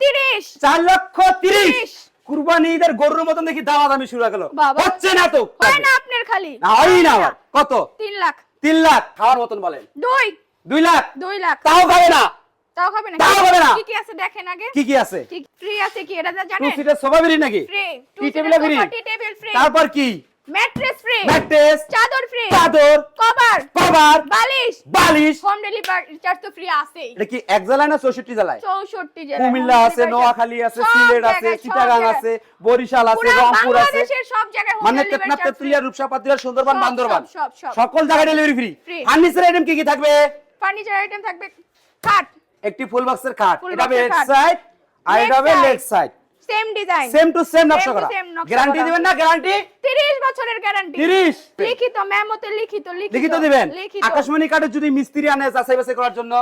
তিরিশ। চার লক্ষ তিরিশ। কুরবানি ঈদের গরুর মতন দেখি শুরু গেল। হচ্ছে না তো? হয় না আপনার খালি। না হয়ই না কত? তিন লাখ। তিন লাখ। খাওয়ার মতন বলেন। দুই। দুই লাখ? দুই লাখ। তাও খাবে না। তাও হবে না। তাও হবে না। কি কি আছে দেখেন আগে? কি কি আছে? ফ্রি আছে কি? এটা টু সিটের নাকি? ফ্রি টি টেবিল ফ্রি তারপর কি? ম্যাট্রেস ফ্রি ম্যাট্রেস চাদর ফ্রি চাদর কভার কভার বালিশ বালিশ। হোম ডেলিভারি চার্জ তো ফ্রি আছেই। এটা কি এক জেলায় না চৌষট্টি জেলায় চৌষট্টি জেলা কুমিল্লা আছে নোয়াখালী আছে সিলেট আছে চিটাগাং আছে বরিশাল আছে রংপুর আছে। সব জায়গায় মানে তেতুলিয়া রূপসা সুন্দরবন বান্দরবান। সকল জায়গায় ডেলিভারি ফ্রি। ফার্নিচার আইটেম কি কি থাকবে? ফার্নিচার আইটেম থাকবে খাট একটি ফুল বক্সের খাট এটা হবে এক সাইড আর এটা হবে leg side same design same to same নকশা করা গ্যারান্টি দিবেন না? গ্যারান্টি 30 বছরের গ্যারান্টি 30 লিখিত মেমোতে লিখিত লিখিত। লিখিত দিবেন। আকাশমণি কার্ডে যদি মিস্ত্রি আনে যাচাই বাছাই করার জন্য?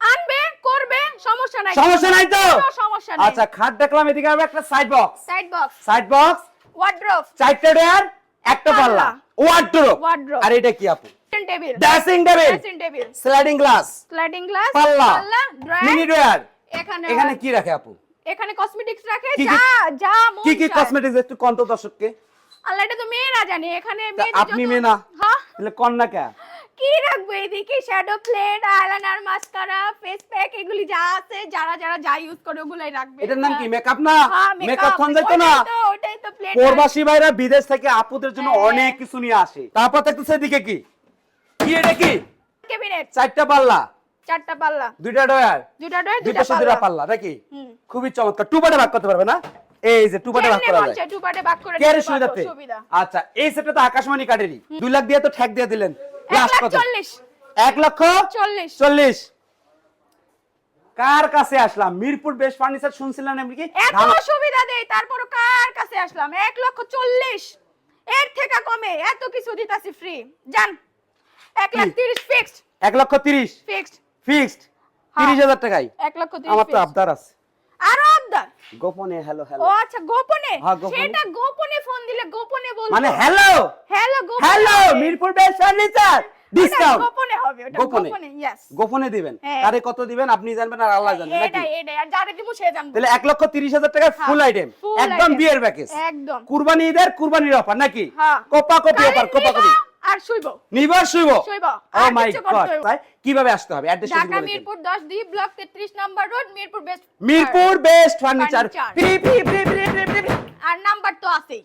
আনবে করবে সমস্যা নাই। সমস্যা নাই তো? সমস্যা নাই। আচ্ছা খাট দেখলাম এদিকে হবে একটা side box side box side box চারটে ডয়ার একটা পাল্লা। আর এটা কি আপু? Table dressing table dressing table sliding glass sliding glass পাল্লা। ড্রয়ার মিনি ডয়ার এখানে এখানে কি রাখে আপু? এখানে কসমেটিক্স রাখে যা যা মন কি কি কসমেটিক্স একটু কন্ত দর্শককে? আল্লাহ এটা তো মেয়েরা জানে এখানে মেয়েদের আপনি মেয়ে না হ্যাঁ? তাহলে কন্যা কে? কি রাখব এদিকে? Shadow plate eyeliner mascara face pack এগুলি যা আছে যারা যারা যা ইউজ করে ওগুলাই রাখবে। এটার নাম কি মেকআপ না? হ্যাঁ মেকআপ থন যাইতো না? ওটাই তো প্লেট প্রবাসী ভাইরা বিদেশ থেকে আপুদের জন্য হ্যাঁ। অনেক কিছু নিয়ে আসে। তারপর দেখতেছে এদিকে কি? কি এটা কি? ক্যাবিনেট চারটা পাল্লা। চারটা পাল্লা। দুইটা ডয়ার? দুটা ডোর দুই দুটা পাশে দুইটা পাল্লা। পাল্লা নাকি? খুবই চমৎকার। টু ভাগ করতে পারবে না? এই যে টু ভাগ করা যায়। two ভাগ করে সুবিধাতে আচ্ছা এই সেটটা তো আকাশমণি কাটেরই দুই লাখ দিয়ে তো ঠেক দিয়ে দিলেন। এক লাস্ট লাখ কত? চল্লিশ। এক লক্ষ চল্লিশ। চল্লিশ। কার কাছে আসলাম? মিরপুর বেশ ফার্নিচার শুনছিলেন আপনি কি? এত সুবিধা দেই তারপর কার কাছে আসলাম? এক লক্ষ চল্লিশ। এর থেকে কমে এত কিছু দিতাছি ফ্রি জান এক লাখ কি? তিরিশ ফিক্সড এক লক্ষ তিরিশ। ফিক্সড ফিক্সড হ্যাঁ। তিরিশ হাজার টাকায়। এক লক্ষ তিরিশ আমার তো আবদার আছে। আরও আবদার? গোপনে হ্যালো হ্যালো ও আচ্ছা গোপনে? হ্যাঁ, সেটা গোপনে ফোন দিলে গোপনে বলব। মানে হ্যালো হ্যালো গোপনে hello Mirpur best furniture discount গোপনে হবে ওটা গোপনে। ইয়েস গোপনে দিবেন। হ্যাঁ। কারে কত দিবেন আপনি জানবেন আর আল্লাহ জানবেন নাকি? এটাই এটাই আর যারে দিব সে জানবে। তাহলে এক লক্ষ তিরিশ হাজার টাকার হ্যাঁ, ফুল আইটেম একদম। বিয়ের প্যাকেজ একদম। কুরবানি ঈদের কুরবানির অফার নাকি? হ্যাঁ। কোপা কপি অফার কোপা কপি? আর শুইবো। নিবার শুইব? শুইব। ও মাই গড করতে কীভাবে আসতে হবে? Address Dhaka Mirpur 10 D block 33 number road Mirpur best Mirpur best furniture আর নাম্বার তো আছেই।